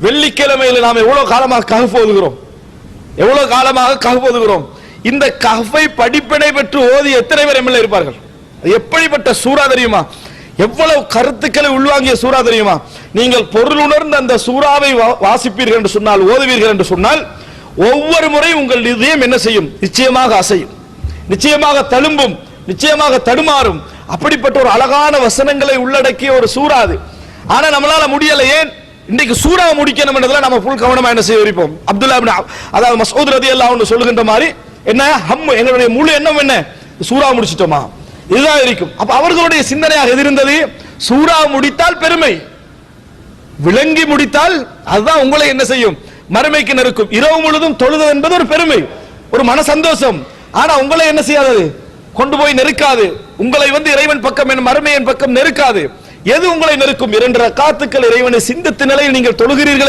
வெள்ளிக்கிழமையில் நாம் எவ்வளவு காலமாக கஹஃப் ஓதுகிறோம்? எவ்வளவு காலமாக கஹஃப் ஓதுகிறோம்? இந்த கஃபை படிப்பினை பெற்று ஓதி எத்தனை பேர் எம்எல்ஏ இருப்பார்கள்? அது எப்படிப்பட்ட சூறா தெரியுமா? எவ்வளவு கருத்துக்களை உள்வாங்கிய சூறா தெரியுமா? நீங்கள் பொருள் உணர்ந்த அந்த சூறாவை வா- வாசிப்பீர்கள் என்று சொன்னால் ஓதுவீர்கள் என்று சொன்னால் ஒவ்வொரு முறையும் உங்கள் இதயம் என்ன செய்யும்? நிச்சயமாக அசையும். நிச்சயமாக தழும்பும். நிச்சயமாக தடுமாறும். அப்படிப்பட்ட ஒரு அழகான வசனங்களை உள்ளடக்கிய ஒரு சூறாது ஆனா நம்மளால முடியல ஏன்? இன்னைக்கு சூடாக முடிக்கணும்ன்றதுல நம்ம ஃபுல் கவனமா என்ன செய்ய வைப்போம் அப்துல்லா அதாவது மசூத் ரதி அல்லாஹ் சொல்லுகின்ற மாதிரி என்ன? ஹம் எங்களுடைய முழு எண்ணம் என்ன? சூறா முடிச்சிட்டோமா? இதுதான் இருக்கும். அப்ப அவர்களுடைய சிந்தனையாக எது இருந்தது சூறா முடித்தால் பெருமை. விளங்கி முடித்தால் அதுதான் உங்களை என்ன செய்யும்? மறுமைக்கு நெருக்கும். இரவு முழுதும் தொழுது என்பது ஒரு பெருமை ஒரு மன சந்தோஷம். ஆனா உங்களை என்ன செய்யாதது கொண்டு போய் நெருக்காது. உங்களை வந்து இறைவன் பக்கம் என் மறுமையின் பக்கம் நெருக்காது. எது உங்களை நெருக்கும்? இரண்டு காத்துக்கள் இறைவனை சிந்தித்த நிலையில் நீங்கள் தொழுகிறீர்கள்